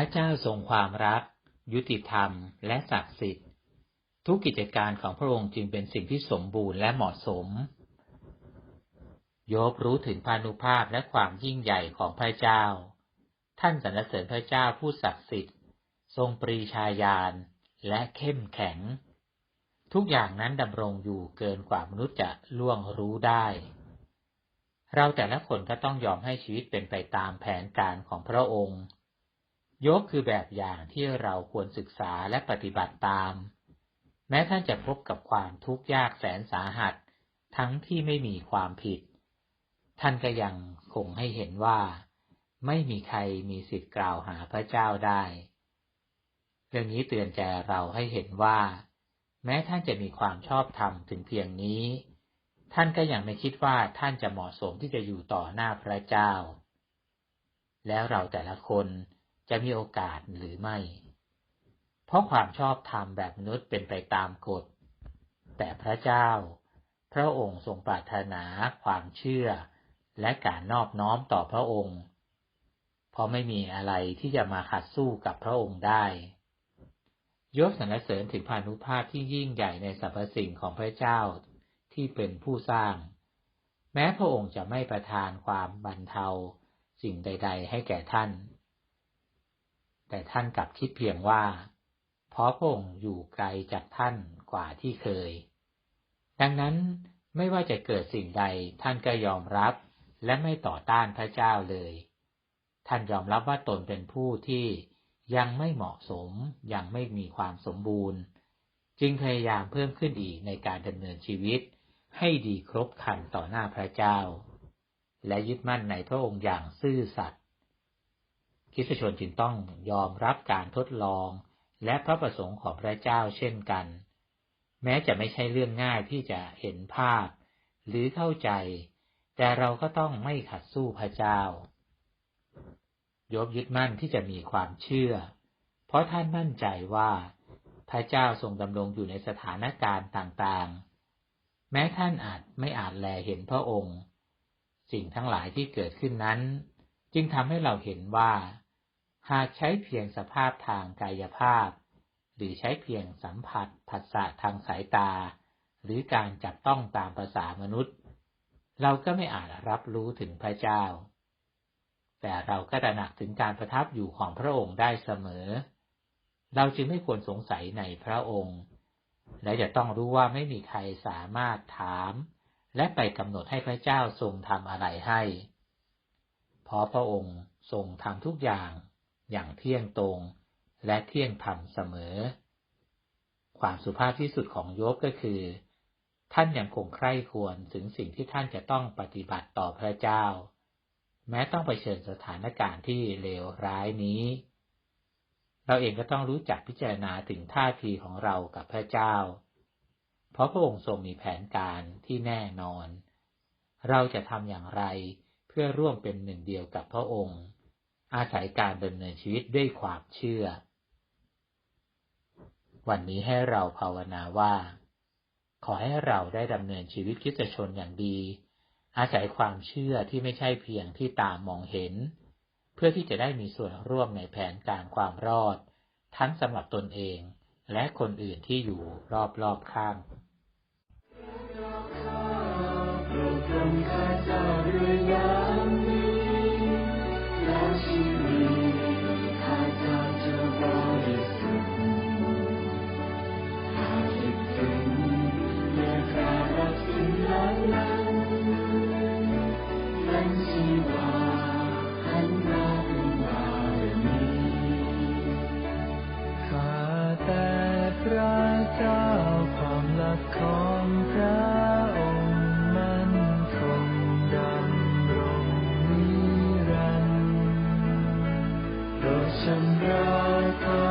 ระเจ้าทรงความรัก ยุติธรรม และศักดิ์สิทธิ์ ทุกกิจการของพระองค์จึงเป็นสิ่งที่สมบูรณ์และเหมาะสม โยบรู้ถึงพานุภาพและความยิ่งใหญ่ของพระเจ้า ท่านสรรเสริญพระเจ้าผู้ศักดิ์สิทธิ์ ทรงปรีชาญาณและเข้มแข็ง ทุกอย่างนั้นดำรงอยู่เกินกว่ามนุษย์จะล่วงรู้ได้ เราแต่ละคนก็ต้องยอมให้ชีวิตเป็นไปตามแผนการของพระองค์ โยบคือแบบอย่างที่เราควรศึกษาและปฏิบัติตาม แม้ท่านจะพบกับความทุกข์ยากแสนสาหัส ทั้งที่ไม่มีความผิด ท่านก็ยังคงให้เห็นว่า ไม่มีใครมีสิทธิ์กล่าวหาพระเจ้าได้ เรื่องนี้เตือนใจเราให้เห็นว่า แม้ท่านจะมีความชอบธรรมถึงเพียงนี้ ท่านก็ยังไม่คิดว่าท่านจะเหมาะสมที่จะอยู่ต่อหน้าพระเจ้า แล้วเราแต่ละคน จะมีโอกาสหรือไม่ เพราะความชอบธรรมแบบมนุษย์เป็นไปตามกฎ แต่พระเจ้า พระองค์ทรงปรารถนาความเชื่อ และการนอบน้อมต่อพระองค์ เพราะไม่มีอะไรที่จะมาขัดสู้กับพระองค์ได้ยกสรรเสริญถึงพานุภาพที่ยิ่งใหญ่ในสรรพสิ่งของพระเจ้าที่เป็นผู้สร้าง แม้พระองค์จะไม่ประทานความบรรเทาสิ่งใด ๆ ให้แก่ท่าน แต่ท่านกลับคิดเพียงว่า เพราะพระองค์อยู่ไกลจากท่านกว่าที่เคย ดังนั้นไม่ว่าจะเกิดสิ่งใดท่านก็ยอมรับและไม่ต่อต้านพระเจ้าเลย ท่านยอมรับว่าตนเป็นผู้ที่ยังไม่เหมาะสม ยังไม่มีความสมบูรณ์ จึงพยายามเพิ่มขึ้นอีกในการดำเนินชีวิต ให้ดีครบครันต่อหน้าพระเจ้า และยึดมั่นในพระองค์อย่างซื่อสัตย์ คริสชนจึงต้องยอมรับการทดลอง และพระประสงค์ของพระเจ้าเช่นกัน แม้จะไม่ใช่เรื่องง่ายที่จะเห็นภาพ หรือเข้าใจ แต่เราก็ต้องไม่ขัดสู้พระเจ้ายบยึดมั่นที่จะมีความเชื่อ เพราะท่านมั่นใจว่าพระเจ้าทรงดำรงอยู่ในสถานการณ์ต่างๆ แม้ท่านอาจไม่อาจแลเห็นพระองค์ สิ่งทั้งหลายที่เกิดขึ้นนั้น จึงทำให้เราเห็นว่า หากใช้เพียงสภาพทางกายภาพ หรือใช้เพียงสัมผัสผัสสะทางสายตา หรือการจับต้องตามภาษามนุษย์ เราก็ไม่อาจรับรู้ถึงพระเจ้า แต่เราก็ตระหนักถึงการประทับอยู่ของพระองค์ได้เสมอ เราจึงไม่ควรสงสัยในพระองค์ และจะต้องรู้ว่าไม่มีใครสามารถถาม และไปกำหนดให้พระเจ้าทรงทำอะไรให้ เพราะพระองค์ทรงทำทุกอย่าง อย่างเที่ยงตรง และเที่ยงธรรมเสมอ ความสุภาพที่สุดของโยบก็คือ ท่านยังคงใคร่ควรถึงสิ่งที่ท่านจะต้องปฏิบัติต่อพระเจ้า แม้ต้องไปเชิญสถานการณ์ที่เลวร้ายนี้ เราเองก็ต้องรู้จักพิจารณาถึงท่าทีของเรากับพระเจ้า เพราะพระองค์ทรงมีแผนการที่แน่นอน เราจะทำอย่างไรเพื่อร่วมเป็นหนึ่งเดียวกับพระองค์ อาศัยการดำเนินชีวิตด้วยความเชื่อ วันนี้ให้เราภาวนาว่า ขอให้เราได้ดำเนินชีวิตคริสตชนอย่างดี อาศัยความเชื่อที่ไม่ใช่เพียงที่ตามมองเห็น เพื่อที่จะได้มีส่วนร่วมในแผนการความรอด ทั้งสำหรับตนเองและคนอื่นที่อยู่รอบๆข้างโปรดกรมข้าเจ้าด้วยน้ำ กของพระองค์มันคงดำรงนิรันดร์โปรดชำระข้าพเจ้า